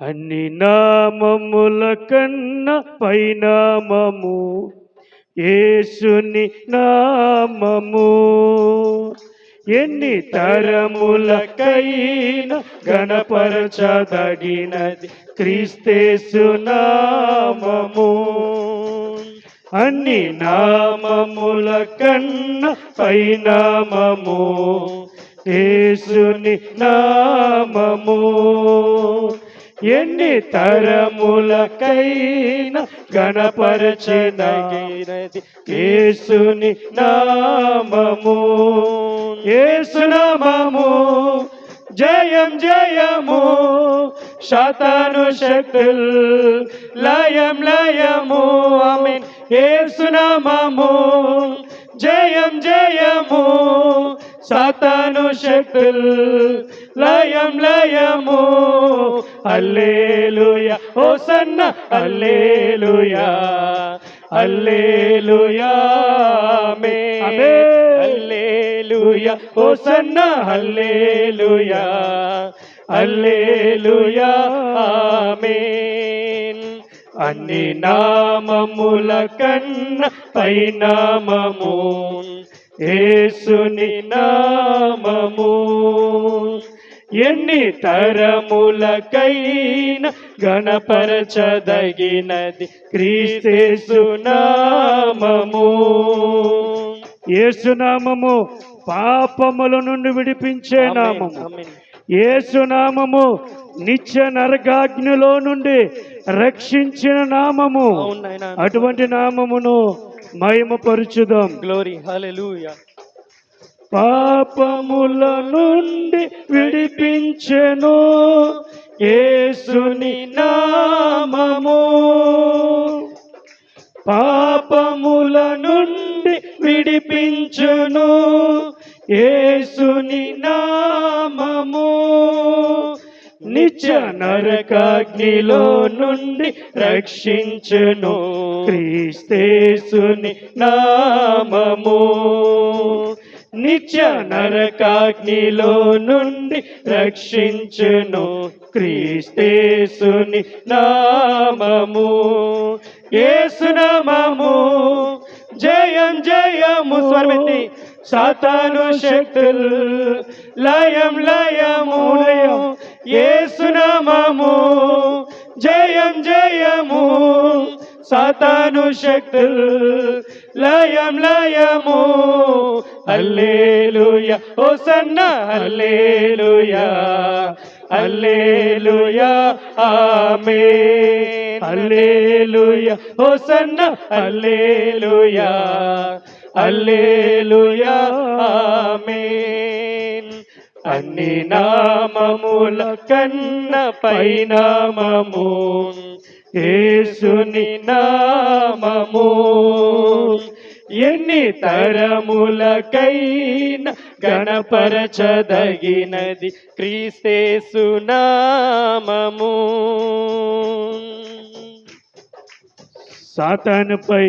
అన్ని నామముల కన్నా పైనామము యేసుని నామము. ఎన్ని తరములకైన గణపరచదగినది క్రీస్తేసు నామము. అన్ని నామముల కన్నా పైనామము యేసుని నామము. ఎన్ని తరములకైన గణపరచదగినది కేసుని నామము. కేసునామము జయం జయము. శతను శక్తుల్ లయం లయము. ఆమేన్. కేసునామము జయం జయము. శతను శక్తుల్ లయం లయ అల్లేలుయా ఓ సన్న అల్లేలుయా అల్లేలుయా మే అల్లేలుయా ఓ సన్న అల్లేలుయా అల్లేలుయా ఆమేన్. అన్ని నామముల కన్న పైనామము ఏసుని నామము. ఎన్ని తరములకైన గణపరచదగినది క్రీస్తేసు నామము. యేసునామము పాపముల నుండి విడిపించే నామము. యేసునామము నిత్య నరకాగ్నిలో నుండి రక్షించిన నామము. అటువంటి నామమును మహిమపరుచుదాం. గ్లోరీ పాపముల నుండి విడిపించెను ఏసుని నామము. పాపముల నుండి విడిపించును ఏసుని నామము. నిత్య నరకాగ్నిలో నుండి రక్షించును క్రీస్తేసుని నామము. నిత్య నరకాగ్నిలో నుండి రక్షించును క్రీస్తేసుని నామము. యేసునామము జయం జయము. స్వరమెత్తి. సాతాను శక్తులు లయం లయము. యేసునామము జయం జయము. సాతాను శక్తుల్ లయం లయము. అల్లేలుయా ఓ సన్న అల్లేలుయా అల్లేలుయా ఆమే అల్లేలుయా ఓ సన్న అల్లేలుయా అల్లేలుయా ఆమేన్. అన్ని నామముల కన్న పైనామము యేసుని నామము. ఎన్ని తరములకైన గణపరచదగినది క్రీస్తేసు నామము. సాతానుపై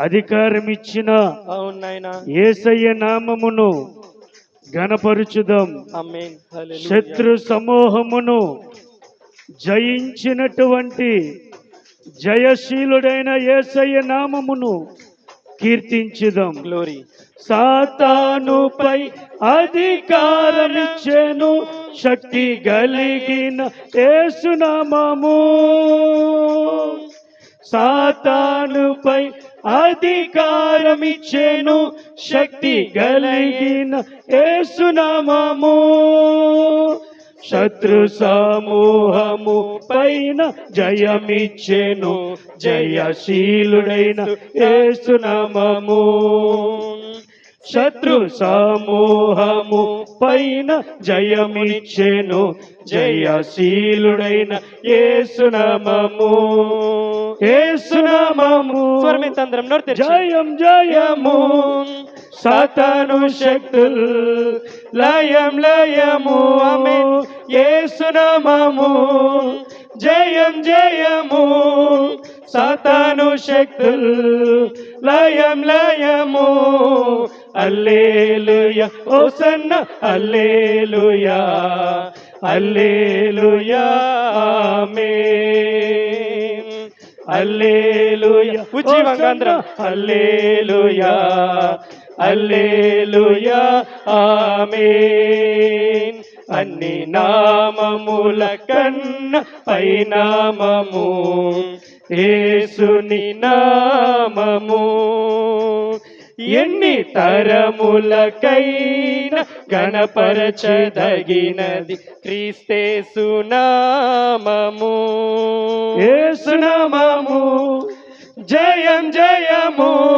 అధికారం ఇచ్చిన ఏసయ్య నామమును గణపరుచుదాం. శత్రు సమూహమును జయించినటువంటి జయశీలుడైన ఏసయ్య నామమును కీర్తించుదాం. గ్లోరీ సాతానుపై అధికారమిచ్చెను శక్తి కలిగిన యేసునామము సాతానుపై అధికారమిచ్చెను శక్తి కలిగిన యేసునామము శత్రు సమూహము పైన జయమిచ్చెను. జయశీలుడైన యేసునామము శత్రు సమూహము పైన జయమిచ్చెను. జయశీలుడైన యేసునామము యేసునామము స్వరమెత్తి అందరం నోరు తెరిచి. జయం జయము. సతను శక్తుల్ లయం లయము. ఆమేన్. యేసునామము జయం జయము. సతను శక్తుల్ లయం లయము. అల్లేలుయా. ఓ సన్న అల్లేలుయా. అల్లేలుయా. ఆమేన్. హల్లెలూయా ఉజ్జీవంగా అందరం. హల్లెలూయా హల్లెలూయా ఆమేన్. అన్ని నామముల కన్న పైనామము ఏసుని నామము. ఎన్ని తరములకైన గణపరచదగినది క్రీస్తేసు నామము. ఏసునామము జయం జయము.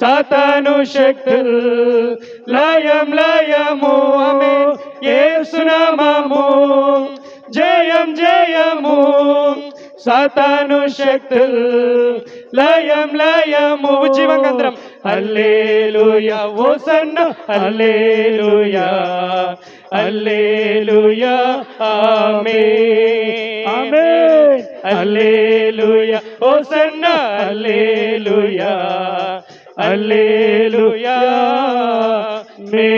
సాతాను శక్తులు లయం లయము ఆమె ఏసునామము జయం జయము. సాతాను శక్తుల్. లయం లయము. ఉజ్జీవంగంధ్రం హల్లెలూయా. ఓసన్న హల్లెలూయా. హల్లెలూయా. ఆమేన్. ఆమేన్. హల్లెలూయా. ఓసన్న హల్లెలూయా. హల్లెలూయా. మే